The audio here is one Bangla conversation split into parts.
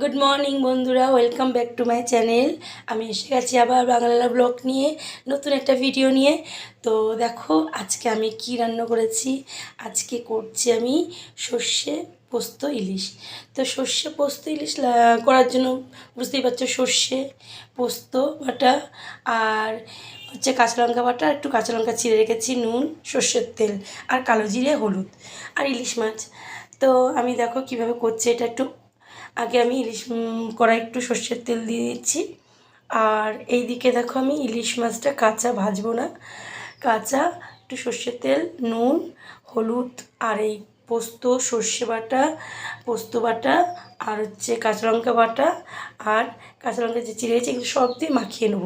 গুড মর্নিং বন্ধুরা। Welcome back to my channel আমি এসে গেছি আবার বাংলা ব্লগ নিয়ে, নতুন একটা ভিডিও নিয়ে। তো দেখো, আজকে আমি কি রান্না করেছি? আজকে করছি আমি সর্ষে পোস্ত ইলিশ। তো সর্ষে পোস্ত ইলিশ করার জন্য বুঝতেই পারছ, সর্ষে পোস্ত বাটা আর হচ্ছে কাঁচা লঙ্কা বাটা একটু কাঁচা লঙ্কা চিড়ে রেখেছি, নুন, সর্ষের তেল আর কালো জিরে, হলুদ আর ইলিশ মাছ। তো আমি দেখো কীভাবে করছি, এটা একটু আগে আমি ইলিশ কড়াই একটু সর্ষের তেল দিয়ে দিচ্ছি। আর এই দিকে দেখো আমি ইলিশ মাছটা কাঁচা ভাজবো না। কাঁচা, একটু সর্ষের তেল, নুন, হলুদ আর এই পোস্ত, সর্ষে বাটা, পোস্ত বাটা আর হচ্ছে কাঁচা লঙ্কা বাটা আর কাঁচা লঙ্কা যে চিড়েছি এগুলো সব দিয়ে মাখিয়ে নেব।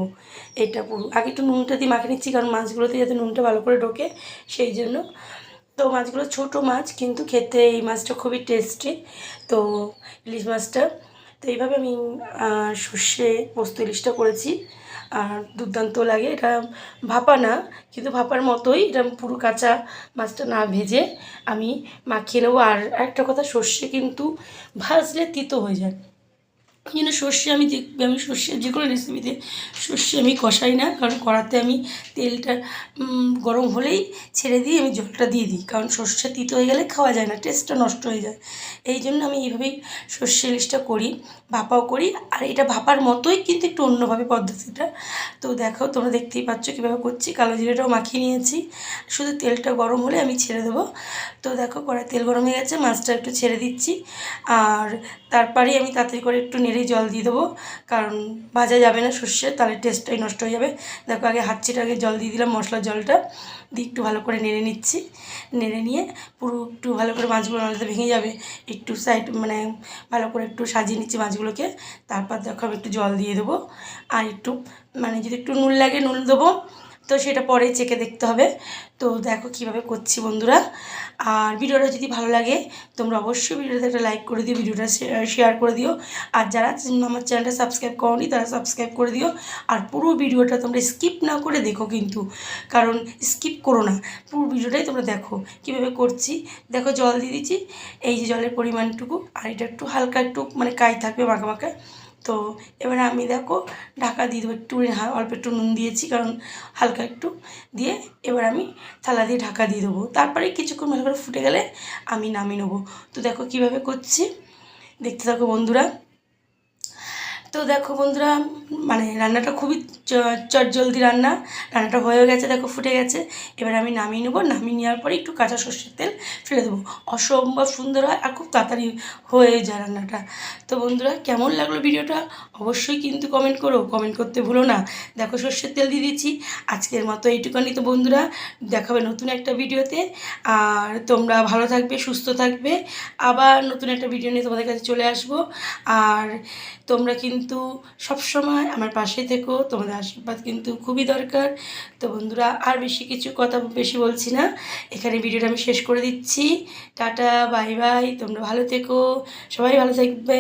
এটা পুরো। আগে একটু নুনটা দিয়ে মাখিয়ে নিচ্ছি কারণ মাছগুলোতে যাতে নুনটা ভালো করে ঢোকে, সেই জন্য তো মাছগুলো ছোট মাছ, কিন্তু খেতে এই মাছটা খুবই টেস্টি তো ইলিশ মাছটা, তো এইভাবে আমি সর্ষে পোস্ত ইলিশটা করেছি। আর দুর্দান্ত লাগে। এটা ভাপা না, কিন্তু ভাপার মতোই। এটা পুরো কাঁচা মাছটা না ভেজে আমি মাখিয়ে নেব। আর একটা কথা, সর্ষে কিন্তু ভাজলে তিতো হয়ে যায়। ওই জন্য সর্ষে আমি দেখবে আমি সর্ষে যে কোনো রেসিপিতে সর্ষে আমি কষাই না, কারণ কড়াতে আমি তেলটা গরম হলেই ছেড়ে দিয়ে আমি জলটা দিয়ে দিই, কারণ সর্ষে তিতো হয়ে গেলে খাওয়া যায় না টেস্টটা নষ্ট হয়ে যায়। এই জন্য আমি এইভাবেই সর্ষে ইলিশটা করি, ভাপাও করি, আর এটা ভাপার মতোই কিন্তু একটু অন্যভাবে পদ্ধতিটা। তো দেখো, তোমরা দেখতেই পাচ্ছ কীভাবে করছি, কালো জিরেটাও মাখিয়ে নিয়েছি, শুধু তেলটা গরম হলে আমি ছেড়ে দেবো। তো দেখো, কড়াই তেল গরম হয়ে গেছে, মাছটা একটু ছেড়ে দিচ্ছি, আর তারপরেই আমি তাড়াতাড়ি করে একটু নেড়েই জল দিয়ে দেবো। কারণ ভাজা যাবে না সর্ষে, তাহলে টেস্টটাই নষ্ট হয়ে যাবে। দেখো আগে হাত ছিটা আগে জল দিয়ে দিলাম মশলার জলটা। দিয়ে একটু ভালো করে নেড়ে নিচ্ছি। নেড়ে নিয়ে পুরো একটু ভালো করে মাছগুলো নাড়তে ভেঙে যাবে। একটু সাইড মানে ভালো করে একটু সাজিয়ে নিচ্ছি মাছগুলোকে। তারপর দেখো আমি একটু জল দিয়ে দেবো। আর একটু মানে যদি একটু নুন লাগে নুন দেবো। তো সেটা পরে চেকে দেখতে হবে। তো দেখো কীভাবে করছি বন্ধুরা। আর ভিডিওটা যদি ভালো লাগে, তোমরা অবশ্যই ভিডিওতে একটা লাইক করে দিও, ভিডিওটা শেয়ার করে দিও। আর যারা আমার চ্যানেলটা সাবস্ক্রাইব করনি, তারা সাবস্ক্রাইব করে দিও। আর পুরো ভিডিওটা তোমরা স্কিপ না করে দেখো কিন্তু। কারণ স্কিপ করো না, পুরো ভিডিওটাই তোমরা দেখো। কীভাবে করছি? দেখো জল দিয়ে দিচ্ছি, এই যে জলের পরিমাণটুকু, আর এটা একটু হালকা একটু মানে কাই থাকবে, মাখা মাখা। তো এবারে আমি দেখো ঢাকা দিয়ে দেবো একটু অল্প একটু নুন দিয়েছি, কারণ হালকা একটু দিয়ে এবার আমি থালা দিয়ে ঢাকা দিয়ে দেবো। তারপরে কিছুক্ষণ ভালো করে ফুটে গেলে আমি নামিয়ে নেব। তো দেখো কীভাবে করছি। দেখতে থাকো বন্ধুরা। তো দেখো বন্ধুরা মানে রান্নাটা খুবই চট জলদি রান্না। রান্নাটা হয়ে গেছে, দেখো ফুটে গেছে। এবার আমি নামিয়ে নেব। নামিয়ে নেওয়ার পরে একটু কাঁচা সর্ষের তেল ফেলে দেবো। অসম্ভব সুন্দর হয় আর খুব তাড়াতাড়ি হয়ে যায় রান্নাটা। তো বন্ধুরা, কেমন লাগল ভিডিওটা? অবশ্যই কিন্তু কমেন্ট করো। কমেন্ট করতে ভুলো না। দেখো সর্ষের তেল দিয়ে দিচ্ছি। আজকের মতো এইটুকানি তো বন্ধুরা। দেখাবে নতুন একটা ভিডিওতে। আর তোমরা ভালো থাকবে, সুস্থ থাকবে। আবার নতুন একটা ভিডিও নিয়ে তোমাদের কাছে চলে আসব। আর তোমরা কিন্তু সবসময় আমার পাশে থেকো। তোমাদের আশীর্বাদ কিন্তু খুবই দরকার। তো বন্ধুরা, আর বেশি কিছু কথা বেশি বলছি না। এখানে ভিডিওটা আমি শেষ করে দিচ্ছি। টাটা, বাই বাই, তোমরা ভালো থেকো। সবাই ভালো থাকবে।